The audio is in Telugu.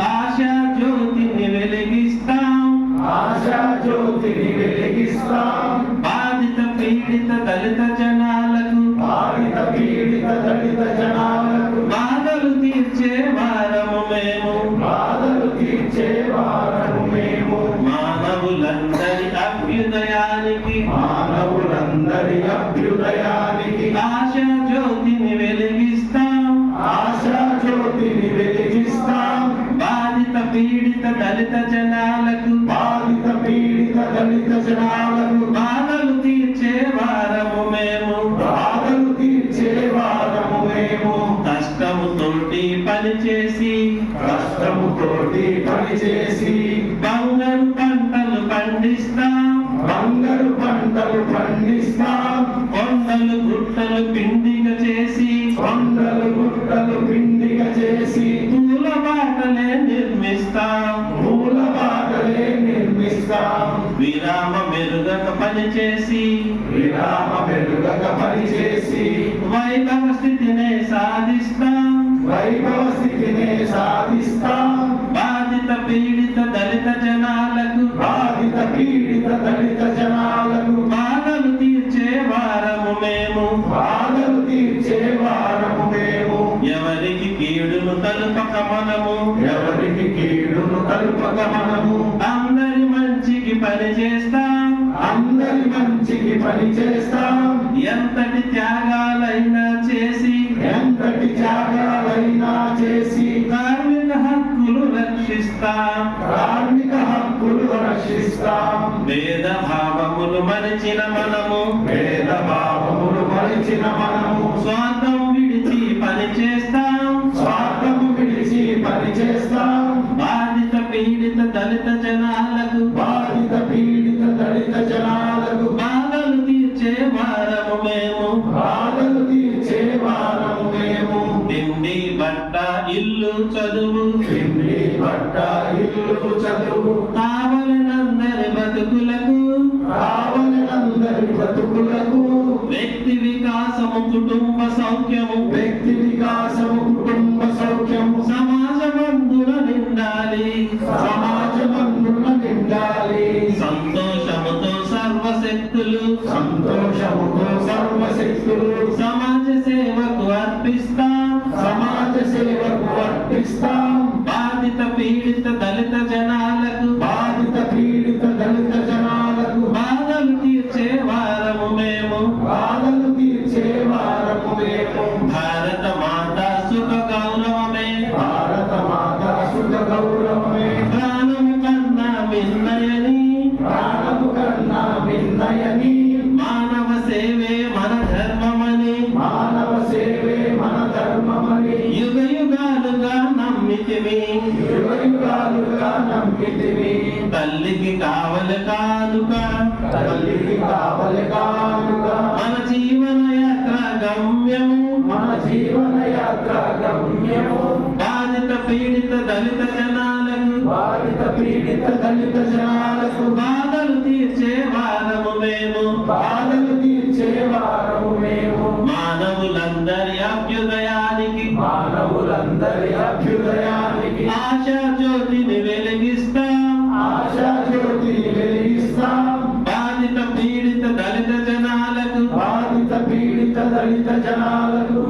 ఆశా జ్యోతిని వెలిగిస్తాం. ఆశా జ్యోతిని వెలిగిస్తాం. దళిత జనాలకు బాధిత పీడిత దళిత జనాలకు బాధలు తీర్చే వారము మేము. బాధలు తీర్చే వారము మేము. కష్టముతోటి పనిచేసి కష్టముతోటి పనిచేసి బంగారు పంటలు పండిస్తాం. బంగారు పంటలు పండిస్తాం. కొండలు గుట్టలు పిండిగా చేసి పనిచేసి విరామ వెలుగక పనిచేసి వైభవ స్థితినే సాధిస్తాం. వైభవ స్థితిని సాధిస్తాం. బాధిత పీడిత దళిత జనాలకు. బాధిత పీడిత దళిత జనాలకు. బాధలు తీర్చే వారము మేము. బాధలు తీర్చే వారము మేము. ఎవరికి కీడును తలుపక మనము. ఎవరికి కీడును కలుపక మనము. పని చేస్తాం ఎంతటి త్యాగాలైనా చేసి ఎంతటి త్యాగాలైనా చేసి కార్మిక హక్కులు రక్షిస్తాం. కార్మిక హక్కులు రక్షిస్తాం. వేద భావములు మరిచిన మనము వేద భావములు మరిచిన మనము బట్ట ఇల్లు చదువు. తిండి బట్ట ఇల్లు చదువు. కావలనందరి బతుకులకు. కావలనందరి బతుకులకు. వ్యక్తి వికాసము కుటుంబ సౌఖ్యము. వ్యక్తి వికాసము కుటుంబ సౌఖ్యము. సమాజమందున నిండాలి. సమాజమందున నిండాలి. సంతోషముతో సర్వశక్తులు. సంతోషముతో సర్వశక్తులు. సేవకు బాధిత పీడిత దళిత తల్లికి కావల కానుక తల్లికి కావల కానుక మన జీవన యాత్ర గమ్యము. మన జీవన యాత్ర గమ్యము. బాధిత పీడిత దళిత జనాలకు బాధిత పీడిత దళిత జనాలకు బాధలు తీర్చే వారము మేము. హృదయానికి ఆశా జ్యోతిని వెలిగిస్తాం. ఆశా జ్యోతిని వెలిగిస్తాం పీడిత దళిత జనాలకు బాధిత పీడిత దళిత జనాలకు